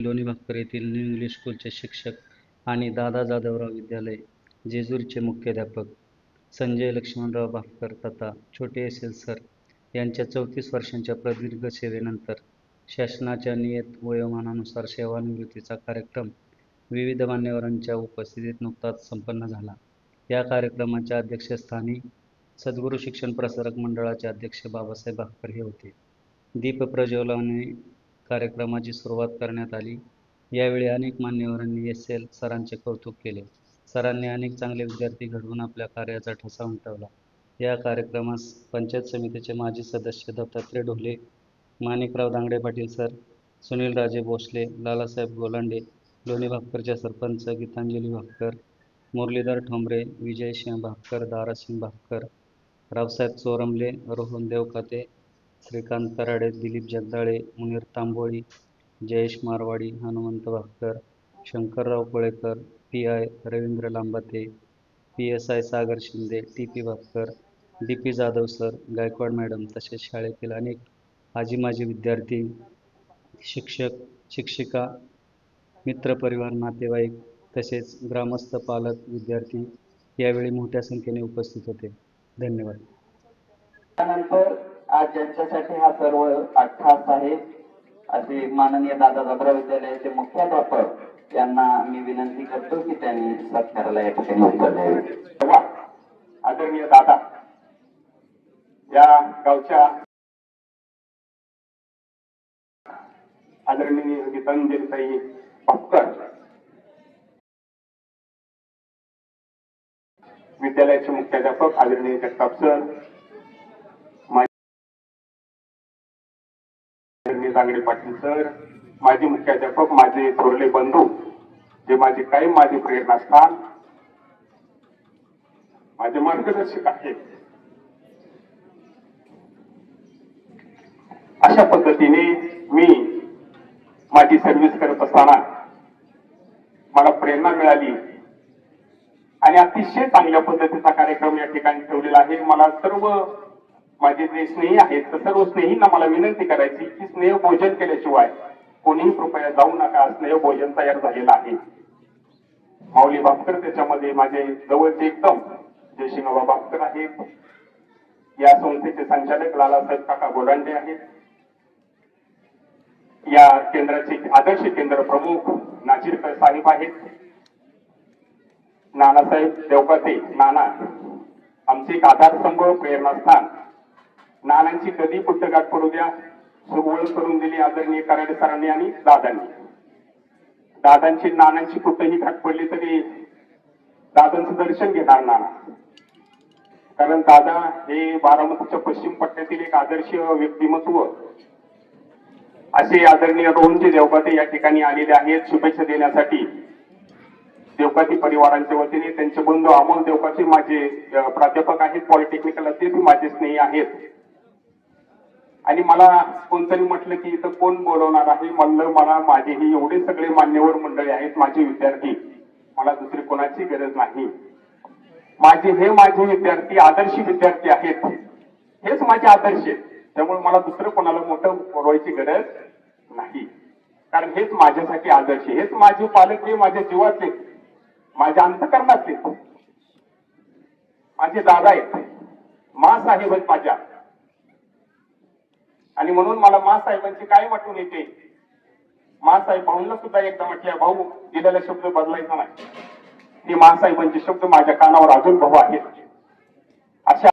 लोणी भाकर येथील न्यू इंग्लिश स्कूलचे शिक्षक आणि दादा जाधवराव विद्यालय जेजूरचे मुख्याध्यापक संजय लक्ष्मणराव भास्कर तथा छोटे एस एल सर यांच्या चौतीस वर्षांच्या प्रदीर्घ सेवेनंतर शासनाच्या नियत वयोमानानुसार सेवानिवृत्तीचा कार्यक्रम विविध मान्यवरांच्या उपस्थितीत नुकताच संपन्न झाला. या कार्यक्रमाच्या अध्यक्षस्थानी सद्गुरू शिक्षण प्रसारक मंडळाचे अध्यक्ष बाबासाहेब भापकर हे होते. दीप प्रज्वलनाने कार्यक्रमाची सुरुवात करण्यात आली. यावेळी अनेक मान्यवरांनी एस एल सरांचे कौतुक केले. सरांनी अनेक चांगले विद्यार्थी घडवून आपल्या कार्याचा ठसा उमटवला. या कार्यक्रमास पंचायत समितीचे माजी सदस्य Dattatray Dhole Manikrao Dangde Patil sir Sunil Raje Bhosale Lalasaheb Golande Loni भास्करच्या sarpanch Gitanjali Bhapkar Murlidhar Thombare Vijaysinh Bhapkar Darasingh Bhaskar Raosaheb Chormale Rohan Devkate Shrikant Karade Dilip Jagdale Munir Tamboli Jayesh Marwadi Hanumant Bhaskar Shankarrao Kolekar P I Ravindra Lambate P S I Sagar Shinde T P Bhaskar D P Jadhav sir Gaikwad madam तसेच शाळेतील अनेक आजी माजी विद्यार्थी शिक्षक शिक्षिका मित्रपरिवार नातेवाईक तसेच ग्रामस्थ पालक विद्यार्थी यावेळी मोठ्या संख्येने उपस्थित होते. धन्यवाद. त्यानंतर आज ज्यांच्यासाठी हा सर्व अठ्ठास आहे असे माननीय दादा दादरा विद्यालयाचे मुख्याध्यापक यांना मी विनंती करतो की त्यांनी सत्काराला या ठिकाणी उत्तर द्यावे. आदरणीय दादा या गावच्या आदरणीय गीतांजलीताई भापकर विद्यालयाचे मुख्याध्यापक आदरणीय जगताप सर आदरणीय दांगडे पाटील सर माजी मुख्याध्यापक माझे थोरले बंधू जे माझे कायम माझे प्रेरणास्थान माझे मार्गदर्शक आहेत. अशा पद्धतीने मी माझी सर्व्हिस करत असताना मला प्रेरणा मिळाली. आणि अतिशय चांगल्या पद्धतीचा कार्यक्रम या ठिकाणी ठेवलेला आहे. मला सर्व माझे जे स्नेही आहेत तर सर्व स्नेहींना मला विनंती करायची की स्नेह भोजन केल्याशिवाय कोणीही कृपया जाऊ नका. स्नेह भोजन तयार झालेलं आहे. माऊली भास्कर त्याच्यामध्ये माझे जवळचे एकदम जयसिंहबा भास्कर आहेत. या संस्थेचे संचालक लालासाहेब काका गोलांडे आहेत. या केंद्राचे आदर्श केंद्र प्रमुख नाजीरकर साहेब आहेत. नानासाहेब देवकाते नाना आमचे एक आधारस्तंभ प्रेरणास्थान. नानांची कधी पुस्तकात पडू द्या. सुगवळ करून दिली आदरणीय कराडे सरांनी आणि दादांनी. दादांची नानांची कुठेही घाट पडली तरी दादांचं दर्शन घेणार नाना. कारण दादा हे बारामतीच्या पश्चिम पट्ट्यातील एक आदर्श व्यक्तिमत्व. असे आदरणीय रोहनजी देवकाते या ठिकाणी आलेले आहेत शुभेच्छा देण्यासाठी. देवकाती परिवारांच्या वतीने त्यांचे बंधू अमोल देवकाते माझे प्राध्यापक आहेत पॉलिटेक्निकल ते माझे स्नेही आहेत. आणि मला कोणतरी म्हटलं की इथं कोण बोलवणार आहे? म्हणलं मला माझे हे एवढे सगळे मान्यवर मंडळी आहेत माझे विद्यार्थी. मला दुसरी कोणाची गरज नाही. माझे हे माझे विद्यार्थी आदर्श विद्यार्थी आहेत. हेच माझे आदर्श आहेत. त्यामुळे मला दुसरं कोणाला मोठं बोलवायची गरज नाही. कारण हेच माझ्यासाठी आदर्श आहे. हेच माझे पालक हे माझ्या जीवातले माझ्या अंतकरणातले माझे दादा आहेत. मा साहेब आहेत माझ्या. आणि म्हणून मला मा साहेबांची काय वाटून येते? मासाहेब भाऊंना सुद्धा एकदा म्हटल्या भाऊ दिलेला शब्द बदलायचा नाही. ते मासाहेबांचे शब्द माझ्या कानावर अजून भाऊ आहेत. अशा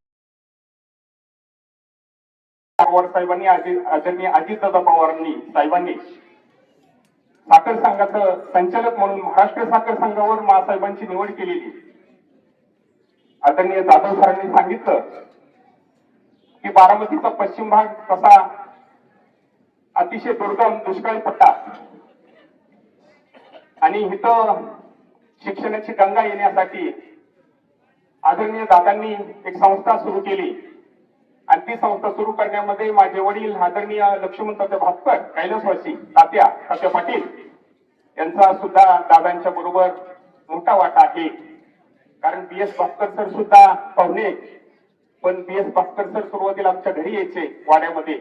पवार साहेबांनी आधी आदरणीय अजितदादा पवारांनी साहेबांनी साखर संघाचं संचालक म्हणून महाराष्ट्र साखर संघावर मासाहेबांची निवड केलेली. आदरणीय जाधव सरांनी सांगितलं की बारामतीचा पश्चिम भाग कसा अतिशय दुर्गम दुष्काळी पट्टा. आणि इथं शिक्षणाची गंगा येण्यासाठी आदरणीय दादांनी एक संस्था सुरू केली. आणि ती संस्था सुरू करण्यामध्ये माझे वडील आदरणीय लक्ष्मणतात्या भास्कर कैलासवासी तात्या तात्या पाटील यांचा सुद्धा दादांच्या बरोबर मोठा वाटा आहे. कारण बी एस भास्कर सर सुद्धा पाहुणे पण बी एस भास्कर सर सुरुवातीला आमच्या घरी यायचे वाड्यामध्ये.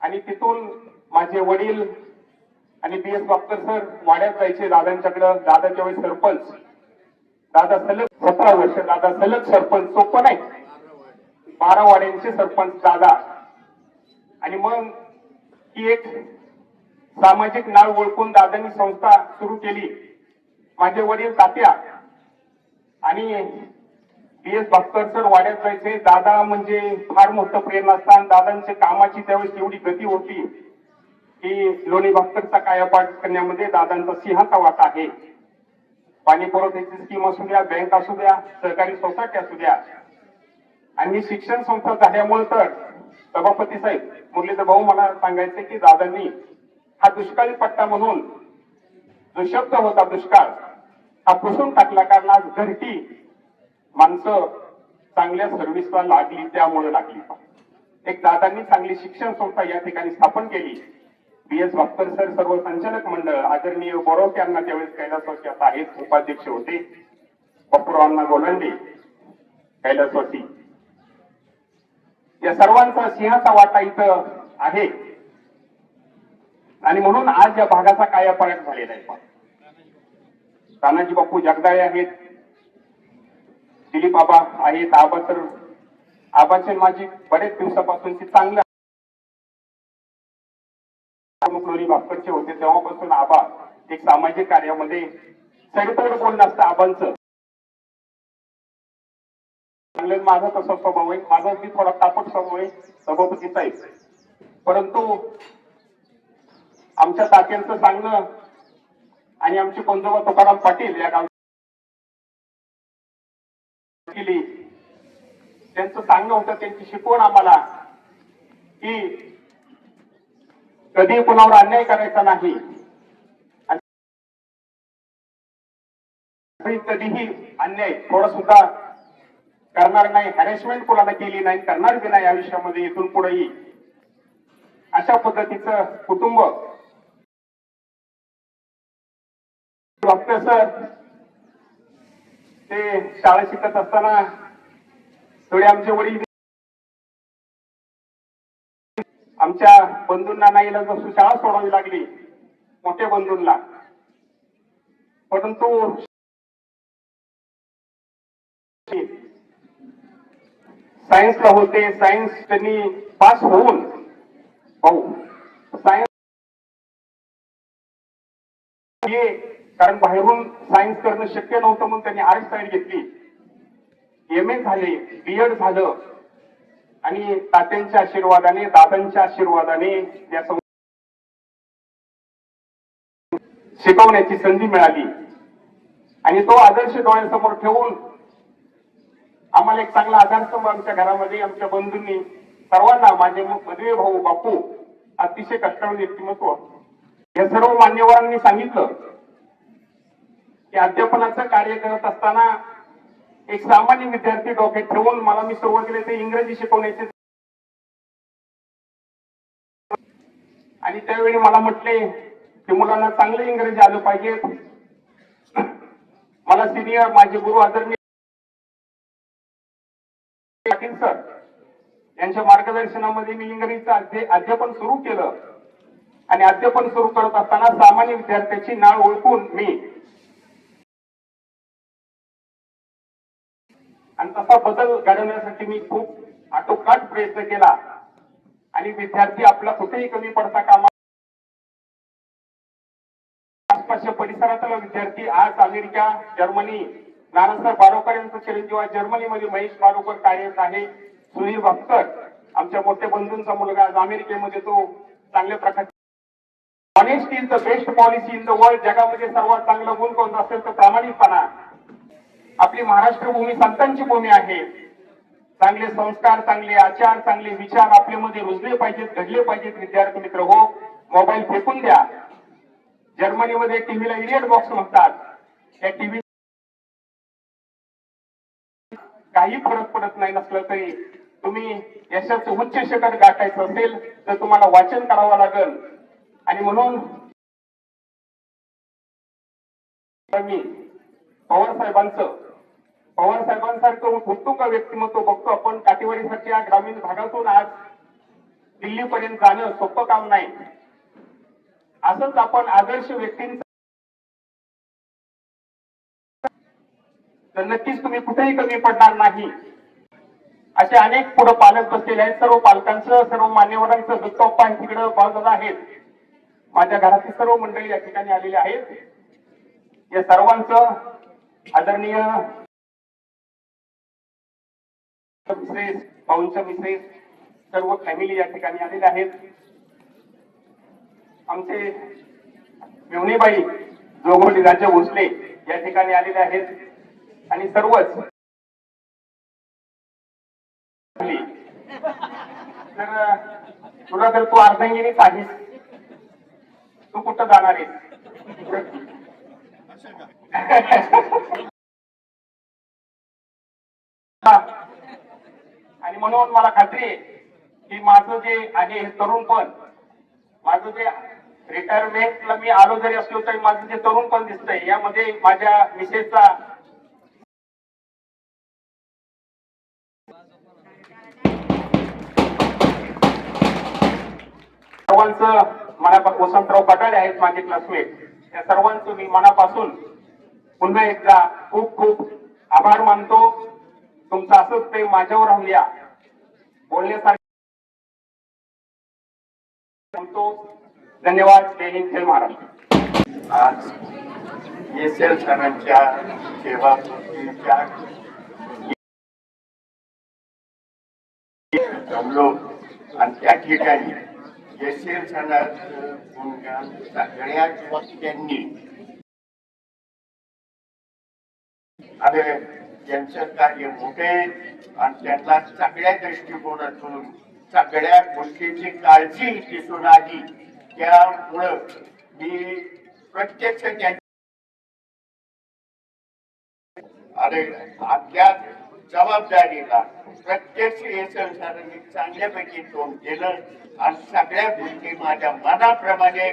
आणि तिथून माझे वडील आणि बी एस भास्कर सर वाड्यात जायचे दादांच्याकडं. दादाच्या वेळी सरपंच. दादा सलग सतरा वर्ष दादा सलग सरपंच सोपं नाही. बारा वाड्यांचे सरपंच दादा. आणि मग ही एक सामाजिक नाळ ओळखून दादांनी संस्था सुरू केली. माझे वडील तात्या आणि बी एस भास्कर सर वाड्यात जायचे दादा म्हणजे फार मोठं प्रेरणास्थान दादांच्या कामाची त्यावेळेस एवढी गती होती की लोणी भास्करचा कायापाठ करण्यामध्ये दादांचा सिंहाचा वाटा आहे. पाणी पुरवठ्याची स्कीम असू द्या बँक असू द्या सहकारी सोसायटी असू द्या. आणि शिक्षण संस्था झाल्यामुळे तर सभापती साहेब मुरलीधर भाऊ मला सांगायचे की दादांनी हा दुष्काळी पट्टा म्हणून जो शब्द होता दुष्काळ हा पुसून टाकला. कारण आज घरटी माणसं चांगल्या सर्व्हिसला लागली त्यामुळे लागली. एक दादांनी चांगली शिक्षण संस्था या ठिकाणी स्थापन केली. बी एस भास्कर सर सर्व संचालक मंडळ आदरणीय बोरोक यांना त्यावेळेस कैलासवासी आता आहेत उपाध्यक्ष होते. बापूरावांना गोलंडे कैलासवासी. या सर्वांचा सिंहाचा वाटा इथं आहे. आणि म्हणून आज या भागाचा कायापालट झालेला आहे. तानाजी बापू जगदाळे आहेत. दिलीप आबा आहेत आबा तर आबाचे माझी बरेच दिवसापासूनची चांगलं प्रमुख लोणी भास्करचे होते तेव्हापासून आबा एक सामाजिक कार्यामध्ये सडतड बोलणं असतं आबांचं. चांगलं माझा तसा स्वभाव आहे माझा मी थोडा तापट स्वभाव आहे सभापतीचा आहे. परंतु आमच्या तात्यांचं सांगणं आणि आमचे पंजोबा तुकाराम पाटील या गाव केली त्यांचं सांगणं होतं त्यांची शिकवण आम्हाला. की कधी कुणावर अन्याय करायचा नाही. कधीही अन्याय थोडा सुद्धा करणार नाही हॅरेसमेंट कोणाला केली नाही करणार बी नाही आयुष्यामध्ये इथून पुढेही. अशा पद्धतीचं कुटुंब. डॉक्टर सर ते शाळा शिकत असताना थोडे आमचे वडील आमच्या बंधूंना नाही जसं शाळा सोडावी लागली मोठ्या बंधूंना. परंतु सायन्सला होते सायन्स त्यांनी पास होऊन भाऊ सायन्स कारण बाहेरून सायन्स करणं शक्य नव्हतं म्हणून त्यांनी आर्ट साईड घेतली. एम ए झाले बीएड झालं. आणि तात्यांच्या आशीर्वादाने दादांच्या आशीर्वादाने या शिकवण्याची संधी मिळाली. आणि तो आदर्श डोळ्यासमोर ठेवून आम्हाला एक चांगला आधारस्तंभ आमच्या घरामध्ये आमच्या बंधूंनी सर्वांना माझे पदवी भाऊ बापू अतिशय कष्टाळू व्यक्तिमत्व. या सर्व मान्यवरांनी सांगितलं की अध्यापनाचं कार्य करत असताना एक सामान्य विद्यार्थी डोक्यात ठेवून मला मी सुरुवातीला ते इंग्रजी शिकवण्याचे. आणि त्यावेळी मला म्हटले की मुलांना चांगलं इंग्रजी आलं पाहिजे. मला सिनियर माझे गुरु आदरणीय पाटील सर यांच्या मार्गदर्शनामध्ये मी इंग्रजीचं अध्य- अध्यापन सुरू केलं. आणि अध्यापन सुरू करत असताना सामान्य विद्यार्थ्याची नाळ ओळखून मी आणि बदल घडवण्यासाठी मी खूप आटोकाट प्रयत्न केला. आणि विद्यार्थी आपला कुठेही कमी पडता कामा आसपासच्या परिसरातला विद्यार्थी आज अमेरिका जर्मनी नानासाहेब बारोकर यांचं चिरंजीव जर्मनीमध्ये महेश बारोकर कार्यरत आहे. सुनील भास्कर आमच्या मोठ्या बंधूंचा मुलगा आज अमेरिकेमध्ये तो चांगल्या प्रकारचे honesty is the best policy in the world जगामध्ये सर्वात चांगलं गुण कोणतं असेल तर प्रामाणिकपणा. आपली महाराष्ट्र भूमी संतांची भूमी आहे. चांगले संस्कार चांगले आचार चांगले विचार आपल्यामध्ये रुजले पाहिजेत घडले पाहिजेत विद्यार्थी मित्र हो. मोबाईल फेकून द्या. जर्मनीमध्ये टीव्हीला इडियट बॉक्स म्हणतात. त्या टीव्ही काही फरक पडत नाही नसलं तरी तुम्ही यशाचं उच्च शिखर गाठायचं असेल तर तुम्हाला वाचन करावं लागेल. आणि म्हणून मी पवार साहेबांचं पवार साहेबांसारखं उत्तुंग व्यक्तिमत्व बघतो आपण. काटेवाडीसारख्या ग्रामीण भागातून आज दिल्लीपर्यंत जाणं सोपं काम नाही. असंच आपण आदर्श व्यक्तींचा तर नक्कीच तुम्ही कुठेही कमी पडणार नाही. असे अनेक पुढे पालक बसलेले आहेत. सर्व पालकांचं सर्व मान्यवरांचं दत्तोप्पा तिकडं बाजूला आहेत. माझ्या घरातील सर्व मंडळी या ठिकाणी आलेले आहेत. या सर्वांचं आदरणीय मिसेस पाऊलच्या मिसेस सर्व फॅमिली या ठिकाणी आलेले आहेत. आमचे मेवणीबाई जोगोली राजा भोसले या ठिकाणी आलेले आहेत. आणि सर्वच तर तुला तर तू अर्धांगिनीच आहेस. तू कुठं जाणार आहेस हा. आणि म्हणून मला खात्री आहे की माझं जे आहे हे तरुणपण माझं जे रिटायरमेंटला मी आलो जरी असलो तरी माझं जे तरुणपण दिसतंय यामध्ये माझ्या मिसेसचा सर्वांचं मनापासून वसंतराव पटाळे आहेत माझे क्लासमेट त्या सर्वांचं मी मनापासून पुन्हा एकदा खूप खूप आभार मानतो. तुमचं असंच ते माझ्यावर राहूया बोलण्यासारखं धन्यवाद. जय हिंद जय महाराष्ट्र. आज एस एल सरांच्या सेवा जमलो. आणि त्या ठिकाणी एसएल सणाचं गुणगान सगळ्याच वक्त्यांनी अरे त्यांचं कार्य मोठे आणि त्यांना सगळ्या दृष्टिकोनातून सगळ्या गोष्टीची काळजी दिसून आली त्यामुळं मी प्रत्यक्ष अरे आपल्या जबाबदारीला प्रत्यक्ष हे संसाराने चांगल्यापैकी तोंड केलं आणि सगळ्या गोष्टी माझ्या मनाप्रमाणे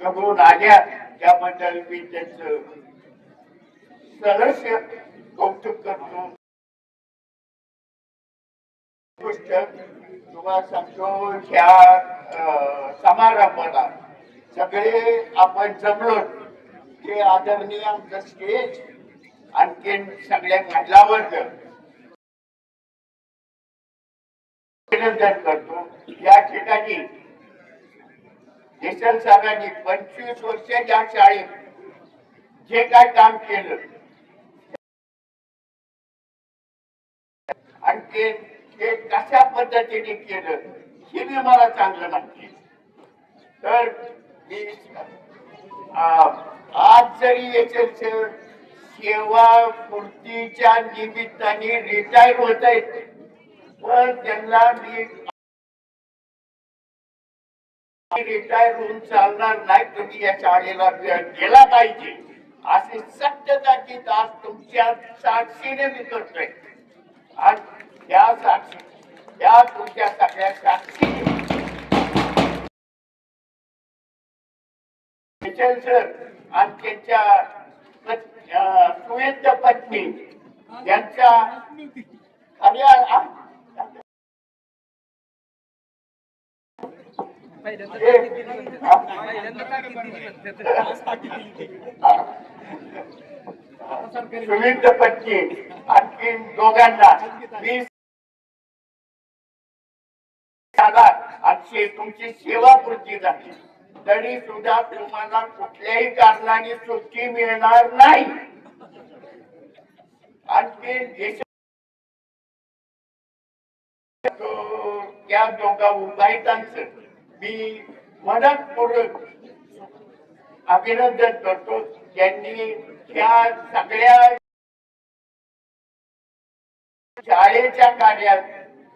घडून आल्या. त्याबद्दल मी त्यांचं सहस्य कौतुक करतो. गोष्ट तुम्हाला सांगतो ह्या समारंभाला सगळे आपण जमलो. ते आदरणीय आमचं स्टेज आणखीन सगळ्या महिलावर अभिनंदन करतो. या ठिकाणी देशल साहेबांनी पंचवीस वर्षाच्या शाळेत जे काय काम केलं ते ते कशा पद्धतीने केलं हे मी मला चांगलं माहिती. तर मी आज जरी याच्या सेवा पूर्तीच्या निमित्ताने रिटायर होत आहेत पण त्यांना मी रिटायर होऊन चालणार नाही तुम्ही या शाळेला गेला पाहिजे. असे सत्य ताकीद आज तुमच्या साक्षीने मी करतोय. आज या साक्षी त्या तुमच्या सगळ्या साक्षी. सर आणि त्यांच्या पत्नी यांच्या खऱ्या पत्नी आणखी दोघांना वीस आणि तुमची सेवापूर्ती झाली तरी सुद्धा तुम्हाला कुठल्याही कारणाने सुट्टी मिळणार नाही. आणखी देश त्या दोघा उपायतांचं मी मनपूर्वक अभिनंदन करतो. त्यांनी त्या सगळ्या शाळेच्या कार्यात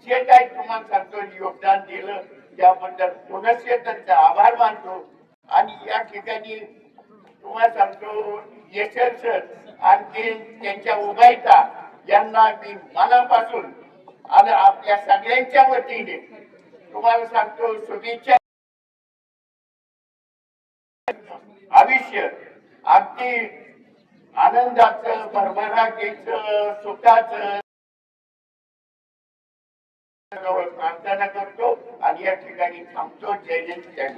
जे काही तुम्हाला सांगतो योगदान दिलं. त्याबद्दल पुनश्च त्यांचा आभार मानतो. आणि या ठिकाणी तुम्हाला सांगतो यशल सर आणखी त्यांच्या उभायता यांना मी मनापासून आणि आपल्या सगळ्यांच्या वतीने तुम्हाला सांगतो शुभेच्छा. आयुष्य अगदी आनंदाचं भरभराटीच सुखाचं जवळ या ठिकाणी थांबतो. जय जय जय